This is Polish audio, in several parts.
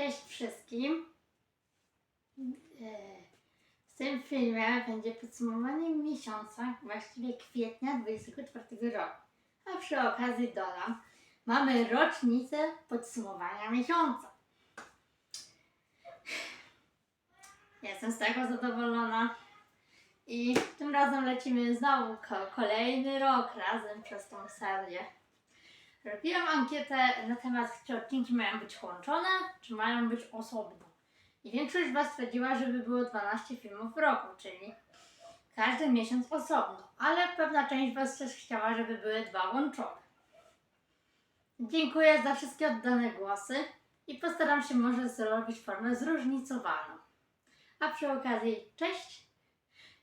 Cześć wszystkim. E, W tym filmie będzie podsumowanie miesiąca, właściwie kwietnia 24 roku. A przy okazji dodam, mamy rocznicę podsumowania miesiąca. Jestem z tego zadowolona. I tym razem lecimy znowu ko- kolejny rok razem przez tą serię. Robiłam ankietę na temat, czy odcinki mają być łączone, czy mają być osobno. I większość z Was stwierdziła, żeby było 12 filmów w roku, czyli każdy miesiąc osobno. Ale pewna część Was też chciała, żeby były dwa łączone. Dziękuję za wszystkie oddane głosy i postaram się może zrobić formę zróżnicowaną. A przy okazji, cześć!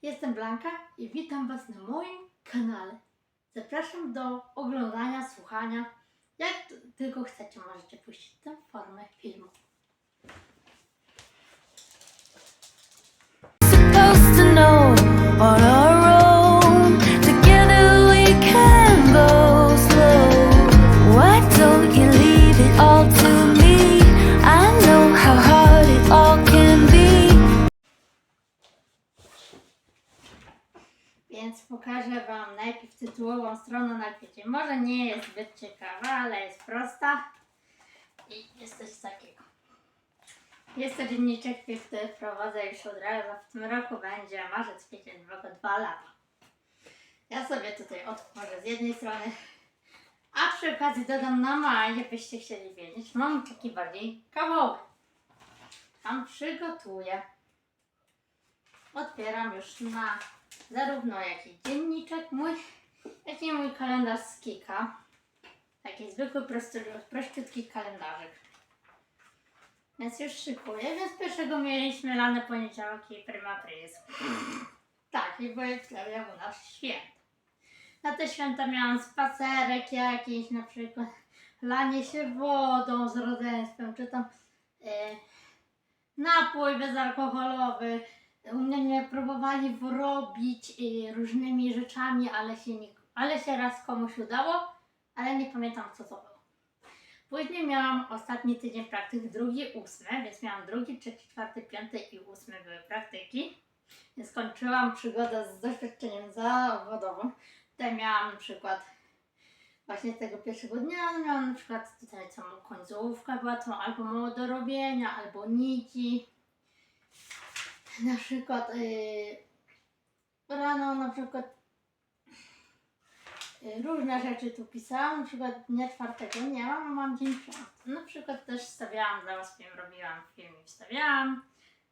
Jestem Blanka i witam Was na moim kanale. Zapraszam do oglądania, słuchania. Jak tylko chcecie, możecie puścić tę formę filmu. supposed to know on pokażę Wam najpierw tytułową stronę na kwiecie. Może nie jest zbyt ciekawa, ale jest prosta i jest coś takiego. Jest to dzienniczek, który prowadzę już od razu. W tym roku będzie marzec, kwiecień, dwa, dwa lata. Ja sobie tutaj otworzę z jednej strony, a przy okazji dodam na maj, jakbyście chcieli wiedzieć. Mam taki bardziej kawowy. Tam przygotuję. Otwieram już na zarówno jakiś dzienniczek mój, jak i mój kalendarz z Kika. Taki zwykły, prosty, prościutki kalendarzyk. Więc już szykuję, więc pierwszego mieliśmy lane poniedziałki i prima aprilis. Tak, i były wtedy u nas święta. Na te święta miałam spacerek jakiś, na przykład lanie się wodą z rodzeństwem, czy tam e, napój bezalkoholowy, mnie mnie próbowali wrobić y, różnymi rzeczami, ale się, nie, ale się raz komuś udało, ale nie pamiętam co to było. Później miałam ostatni tydzień praktyk, drugi, ósmy, więc miałam drugi, trzeci, czwarty, piąty i ósmy były praktyki. Skończyłam przygodę z doświadczeniem zawodowym. Tutaj miałam na przykład właśnie tego pierwszego dnia, miałam na przykład tutaj całą końcówkę, była to albo mało do robienia, albo nici na przykład yy, rano na przykład yy, różne rzeczy tu pisałam, na przykład dnia czwartego nie mam, a mam dzień piąty. Na przykład też stawiałam dla was film, robiłam film i wstawiałam.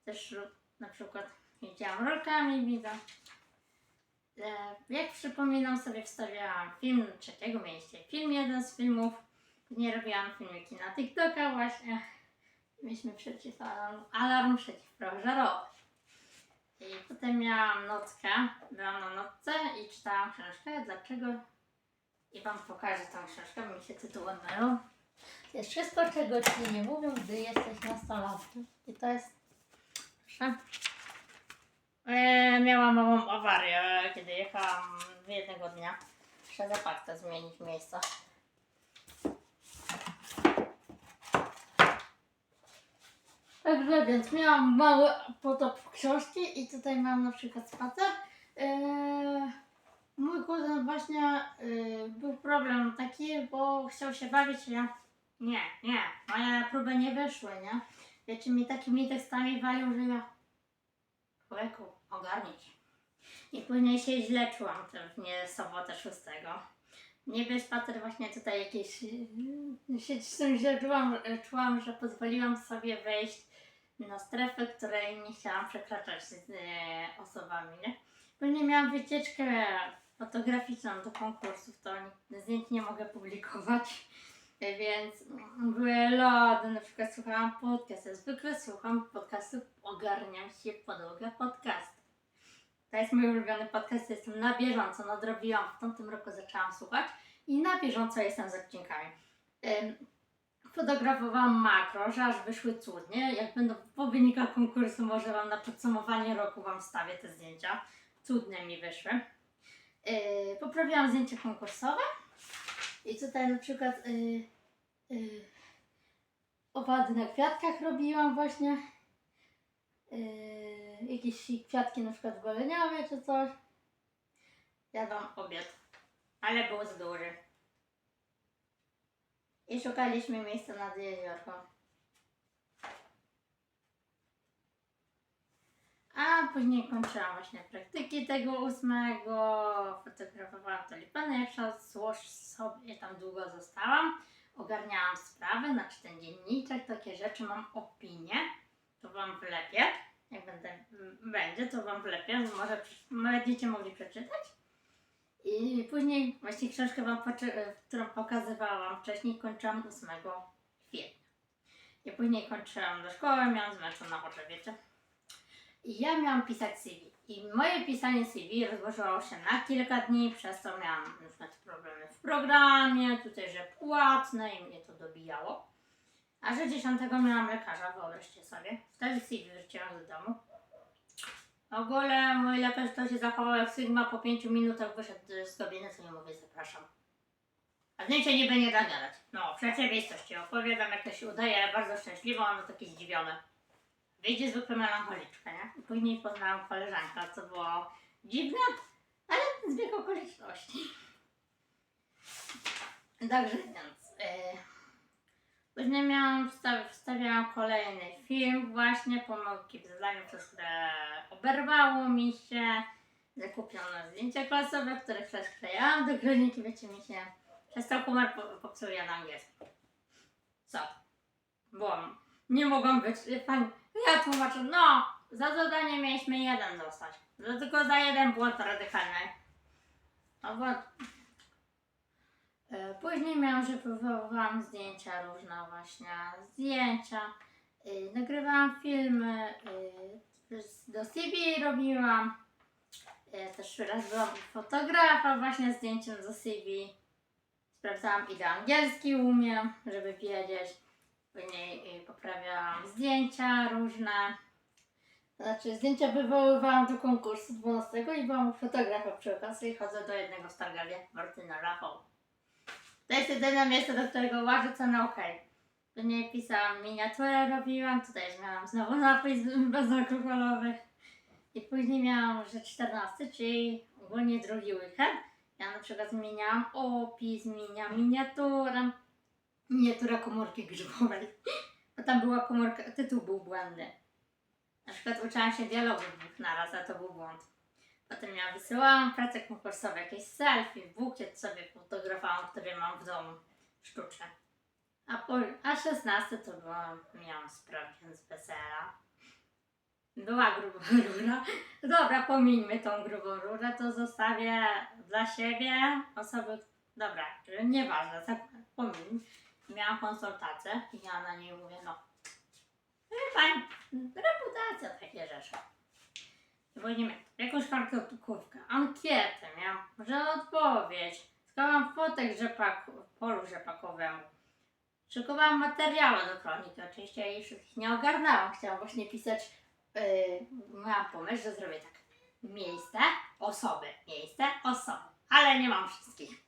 Też na przykład jeździłam rolkami, widzę. E, jak przypominam sobie wstawiałam film trzeciego, mieliście film jeden z filmów. Nie robiłam filmiki na TikToka właśnie. Mieliśmy przeciw alarm, alarm przeciwpożarowy. I potem miałam nockę, byłam na nocce i czytałam książkę. Dlaczego? I Wam pokażę tą książkę, mi się tytułem mylą. To jest wszystko, czego Ci nie mówią, gdy jesteś nastolatkiem. I to jest... Proszę. E, miałam małą awarię, kiedy jechałam jednego dnia. Muszę zapaktę zmienić miejsce. Także więc miałam mały potop książki i tutaj mam na przykład spacer. Eee, mój kuzyn właśnie yy, był problem taki, bo chciał się bawić, ja nie, nie, moje próby nie wyszły, nie? Wiecie, mi takimi tekstami walił, że ja człowieku, ogarnij się. I później się źle czułam w nie sobotę 6. Niby spacer właśnie tutaj jakieś yy, się z tym źle czułam, czułam, że pozwoliłam sobie wejść na strefę, której nie chciałam przekraczać z e, osobami, nie? Później miałam wycieczkę fotograficzną do konkursów, to zdjęć nie mogę publikować, e, więc były lody, na przykład słuchałam podcast, zwykle słucham podcastów, ogarniam się podłogę podcast. To jest mój ulubiony podcast, jestem na bieżąco, nadrobiłam, w tamtym roku zaczęłam słuchać i na bieżąco jestem z odcinkami. Fotografowałam makro, że aż wyszły cudnie. Jak będą po wynikach konkursu, może Wam na podsumowanie roku Wam wstawię te zdjęcia. Cudne mi wyszły. Yy, poprawiłam zdjęcia konkursowe. I tutaj na przykład yy, yy, owady na kwiatkach robiłam właśnie. Yy, jakieś kwiatki na przykład goleniawe czy coś. Jadłam obiad, ale był z duży. I szukaliśmy miejsca nad jeziorko. A później kończyłam właśnie praktyki tego ósmego, fotografowałam tulipany, jeszcze złoż sobie tam długo zostałam. Ogarniałam sprawy, znaczy ten dzienniczek, takie rzeczy, mam opinię, to Wam wlepię. Jak będę, będzie, to Wam wlepię, może będziecie mogli przeczytać. I później właśnie książkę wam, poczy- którą pokazywałam wcześniej, kończyłam 8 kwietnia. I później kończyłam do szkoły, miałam zmęczone oczy, wiecie. I ja miałam pisać CV. I moje pisanie CV rozłożyło się na kilka dni, przez co miałam na przykład problemy w programie, tutaj, że płatne i mnie to dobijało. A że 10 miałam lekarza, wyobraźcie sobie. Wtedy CV wróciłam do domu. W ogóle mój lekarz to się zachował jak Sigma po 5 minutach wyszedł z gabinety i mówię zapraszam. A zdjęcie niby nie da gadać. No, w rzeczywistości opowiadam jak to się udaje, bardzo szczęśliwa, ono takie zdziwione. Wyjdzie zwykle melancholiczka, nie? Później poznałam koleżankę, co było dziwne, ale zbieg okoliczności. Także więc... Yy, Później miałam, wstaw, wstawiałam kolejny film, właśnie pomyłki w zadaniu, które oberwało mi się. Zakupione zdjęcia klasowe, które przesklejałam do kroniki, wiecie, mi się przestał humor po, popsuje na angielsku. Co? Byłam, nie mogłam być, pan, ja tłumaczę, no, za zadanie mieliśmy jeden dostać, tylko za jeden błąd radykalny. No bo Później miałam, że próbowałam zdjęcia różne właśnie, zdjęcia, y, nagrywałam filmy, y, z- do CV robiłam, y, też raz byłam fotografa właśnie zdjęciem do CV, sprawdzałam ile angielski umiem, żeby wiedzieć, później y, poprawiałam zdjęcia różne, znaczy zdjęcia wywoływałam do konkursu 12 i byłam fotografa przy okazji i chodzę do jednego w Targawie, Martyna Rafał. To jest jedyne miejsce, do którego łażę cenę ok. Później pisałam miniaturę, robiłam, tutaj miałam znowu napój z- bezalkoholowy. I później miałam, że 14, czyli ogólnie drugi weekend. Ja na przykład zmieniałam opis, zmieniałam miniaturę. Miniatura komórki grzybowej. Bo tam była komórka, tytuł był błędny. Na przykład uczyłam się dialogów naraz, a to był błąd. Potem ja wysyłałam pracę konkursową, jakieś selfie, bukiet sobie fotografowałam, który mam w domu, sztuczne. A, po, a 16 to byłam, miałam sprawdzian z PSL-a. Była gruba rura. Dobra, pomińmy tą grubą rurę, to zostawię dla siebie osoby, dobra, nieważne, tak, pomiń. Miałam konsultację i ja na niej mówię, no, wie pani, reputacja, takie rzeczy. Miałam jakąś kartkówkę, ankietę, miałam, że odpowiedź, składałam fotek rzepak, polu rzepakowemu. Szykowałam materiały do kroniki, oczywiście ja już ich nie ogarnęłam, chciałam właśnie pisać, yy, miałam pomysł, że zrobię tak, miejsce, osoby, miejsce, osoby, ale nie mam wszystkich.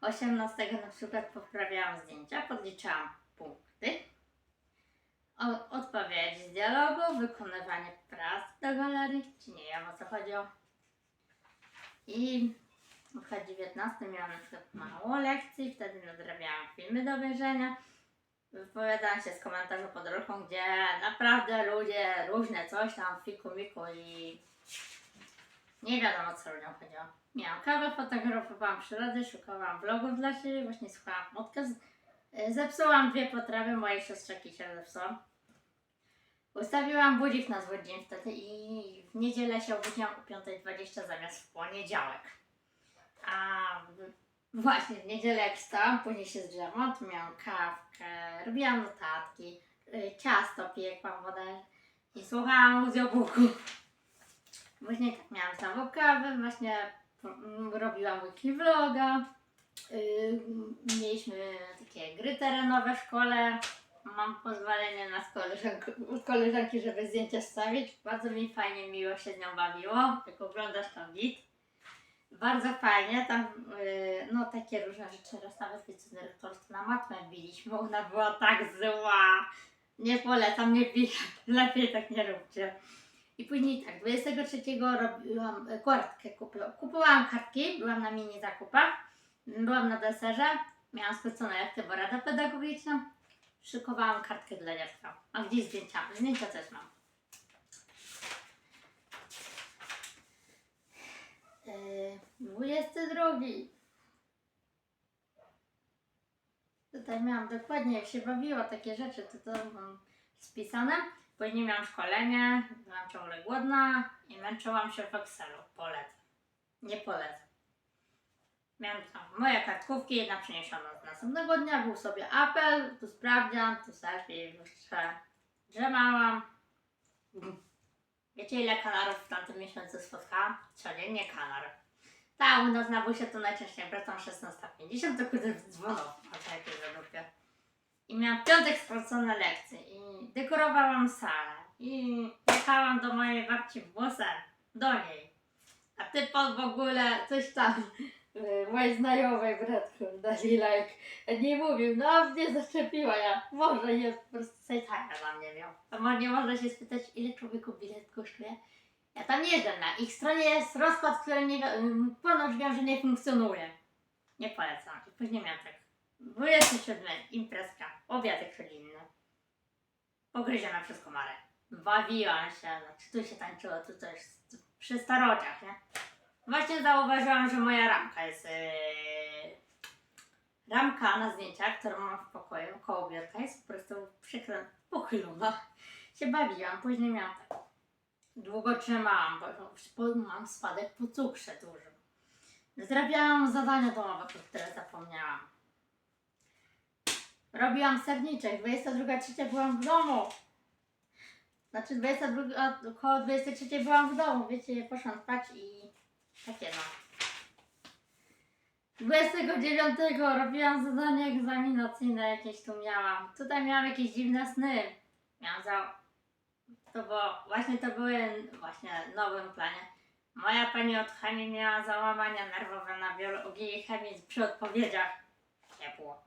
18 na przykład poprawiałam zdjęcia, podliczałam punkty, o, odpowiedź z dialogu, wykonywanie prac do galerii, czy nie wiem o co chodziło. I na przykład 19 miałam na przykład mało lekcji, wtedy nadrabiałam filmy do obejrzenia. Wypowiadałam się z komentarzu pod ruchą, gdzie naprawdę ludzie różne coś tam fiku miku i nie wiadomo co ludziom chodziło. Miałam kawę, fotografowałam przyrody, szukałam vlogów dla siebie, właśnie słuchałam podcast. Zepsułam dwie potrawy, mojej siostrzeki się zepsułam. Ustawiłam budzik na zły dzień wtedy i w niedzielę się obudziłam o 5.20 zamiast w poniedziałek. A właśnie w niedzielę jak wstałam, później się zdrzemłam, to miałam kawkę, robiłam notatki, y, ciasto piekłam, wodę i słuchałam audiobooków. Później tak miałam znowu kawę, właśnie mm, robiłam weekly vloga. Y, mieliśmy takie gry terenowe w szkole. Mam pozwolenie na koleżank- koleżanki, żeby zdjęcia stawić. Bardzo mi fajnie, miło się z nią bawiło. Jak oglądasz tam git. Bardzo fajnie, tam y, no takie różne rzeczy. Raz nawet wiecie, na matmę biliśmy, ona była tak zła. Nie polecam, nie bij, lepiej tak nie róbcie. I później tak, 23 robiłam e, kartkę, kupiłam, kupowałam kartki, byłam na mini zakupach, byłam na deserze, miałam skrócone lekcje, bo rada pedagogiczna, szykowałam kartkę dla dziecka. A gdzieś zdjęcia? Zdjęcia też mam. Yy, 22. Tutaj miałam dokładnie jak się bawiło, takie rzeczy, to to mam spisane. Później miałam szkolenie, byłam ciągle głodna i męczyłam się w Excelu. Polecam. Nie polecam. Miałam tam moje kartkówki, jedna przyniesiona z następnego dnia, był sobie apel, tu sprawdzian, tu selfie, jeszcze drzemałam. Wiecie ile kanarów w tamtym miesiącu spotkałam? Codziennie kanar. Tak, u nas na busie to najczęściej wracam 16.50, to kurde dzwoną, a to jakieś zadupie. I miałam piątek skrócone lekcje i dekorowałam salę i jechałam do mojej babci w do niej. A ty pod w ogóle coś tam, mojej znajomej bratku dali like, nie mówił, no mnie zaczepiła ja, może jest po prostu sejtania dla mnie miał. A nie można się spytać, ile człowieku bilet kosztuje? Ja tam nie jeżdżę, na ich stronie jest rozkład, który nie, ponoć wiem, że nie funkcjonuje. Nie polecam. I później miałam tak 27 imprezka, obiadek rodzinny. Pogryziona przez komarę. Bawiłam się, znaczy tu się tańczyło, tu coś przy starociach, nie? Właśnie zauważyłam, że moja ramka jest yy, ramka na zdjęciach, którą mam w pokoju, koło biurka jest po prostu przykro pochylona. Się bawiłam, później miałam tak. Długo trzymałam, bo mam spadek po cukrze dużym. Zrobiłam zadania domowe, które zapomniałam. Robiłam serniczek, 22.30 byłam w domu. Znaczy 22, około 23 byłam w domu, wiecie, poszłam spać i takie no. 29 robiłam zadanie egzaminacyjne jakieś tu miałam. Tutaj miałam jakieś dziwne sny. Miałam za... To było, właśnie to były właśnie nowym planie. Moja pani od chemii miała załamania nerwowe na biologii i chemii przy odpowiedziach. Nie było.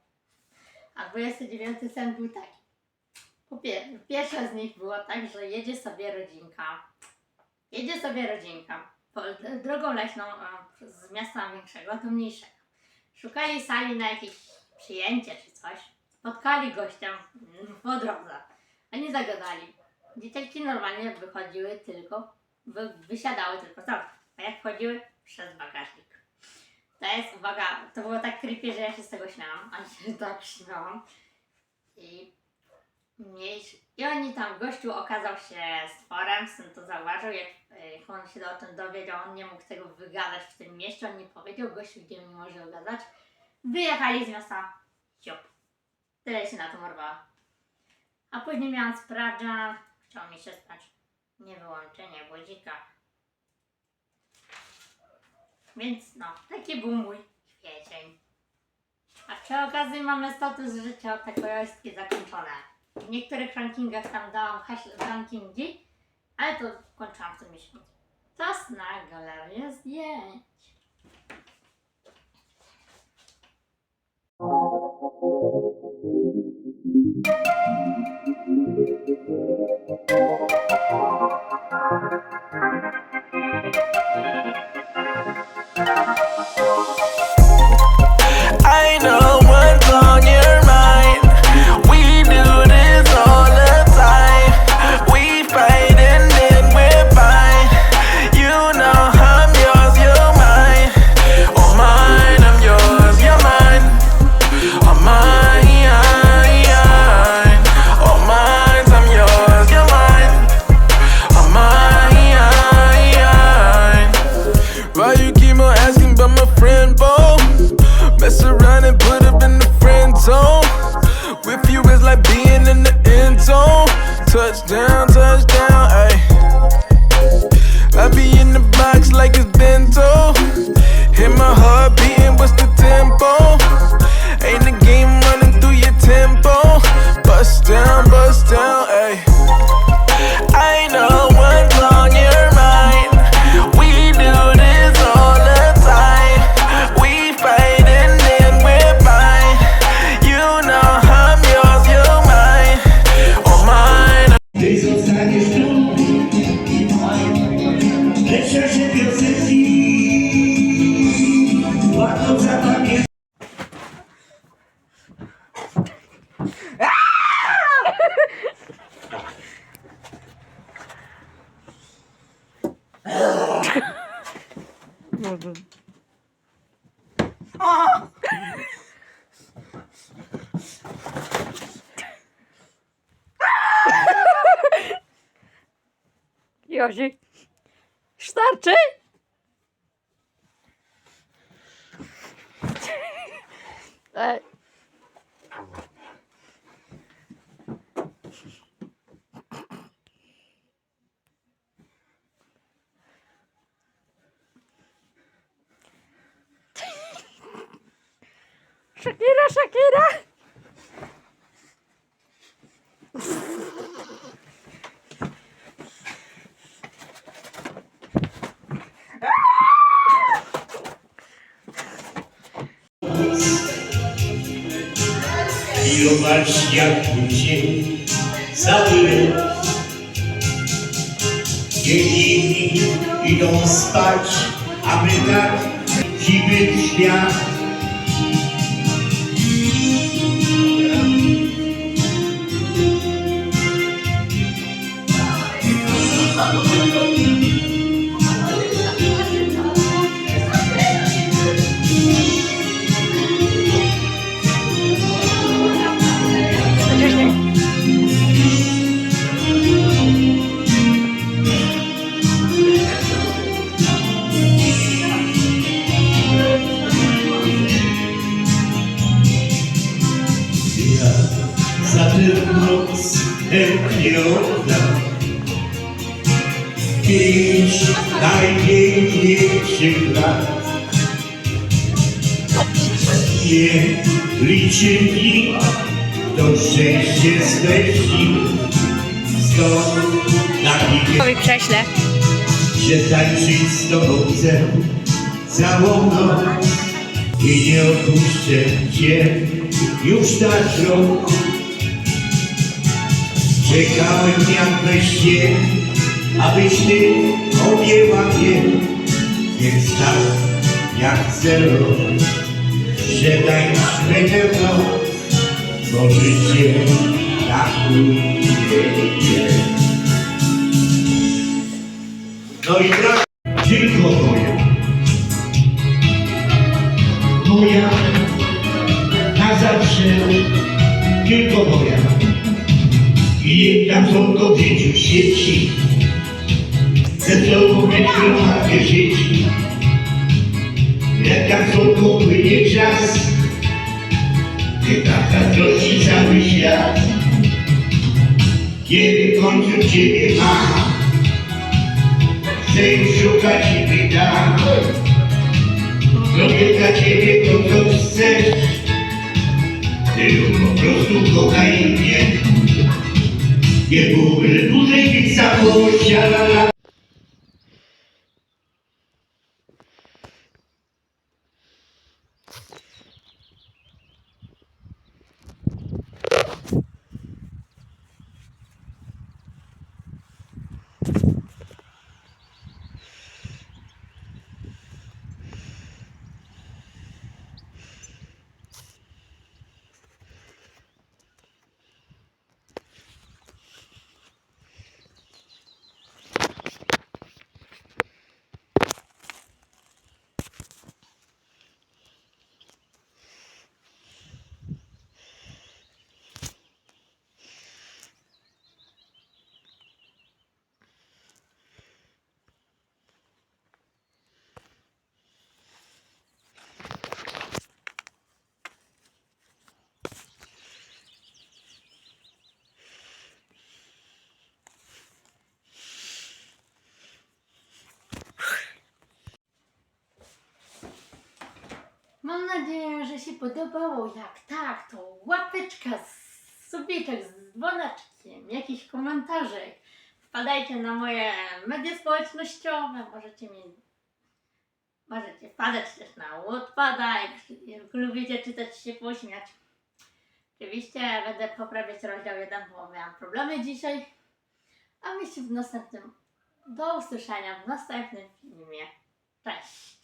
A 29 sen był taki. Pierwsze z nich było tak, że jedzie sobie rodzinka. Jedzie sobie rodzinka drogą leśną e, z miasta większego do mniejszego. Szukali sali na jakieś przyjęcie czy coś. Spotkali gościa po drodze. Oni zagadali. Dzieciaki normalnie wychodziły tylko, wy, wysiadały tylko auta. A jak wchodziły? Przez bagażnik. To jest, uwaga, to było tak creepy, że ja się z tego śmiałam, a się tak śmiałam. I, mniejszy, I oni tam, gościu okazał się stworem, syn to zauważył, jak, jak on się o tym dowiedział, on nie mógł tego wygadać w tym mieście, on nie powiedział, gościu gdzie nie może gadać. Wyjechali z miasta, siop. Tyle się na to morwała. A później miałam sprawdzian, chciał mi się spać. Nie wyłączenie budzika. Więc no, taki był mój kwiecień. A przy okazji mamy status życia takojowskie zakończone. W niektórych rankingach tam dałam hash- rankingi, ale to kończyłam w tym miesiącu. Czas na galerię zdjęć. I Jozik. Starczy? Ej. Shakira, Shakira! Zobacz jak później cały rok. Dzieci idą spać, a tak dziwy świat. Ja Nie liczy dni, to szczęście zleci Stąd taki Oj, prześlę. że tańczyć z tobą chcę całą noc i nie opuszczę cię już tak rok. Czekałem jak we śnie, abyś ty objęła mnie, więc tak jak że tańczmy tę noc, bo życie tak jest. No i tak, tylko moja. Moja, na zawsze, tylko moja. I jak tylko w życiu sieci, ze sobą dwie dzieci. Jak tak tylko płynie czas, nie taka troszczy cały świat. Kiedy w końcu Ciebie mam, Chcę już szukać i pytam. Robię dla ciebie to, co chcesz. Ty ją po prostu kochaj mnie. Nie byłoby dłużej całość, la la Mam nadzieję, że się podobało. Jak tak, to łapeczka, subiczek z dzwoneczkiem, jakiś komentarzek. Wpadajcie na moje media społecznościowe, możecie mi możecie wpadać też na Wattpada, jak, jak lubicie czytać się pośmiać. Oczywiście będę poprawiać rozdział 1, bo miałam problemy dzisiaj. A my się w następnym, do usłyszenia w następnym filmie. Cześć!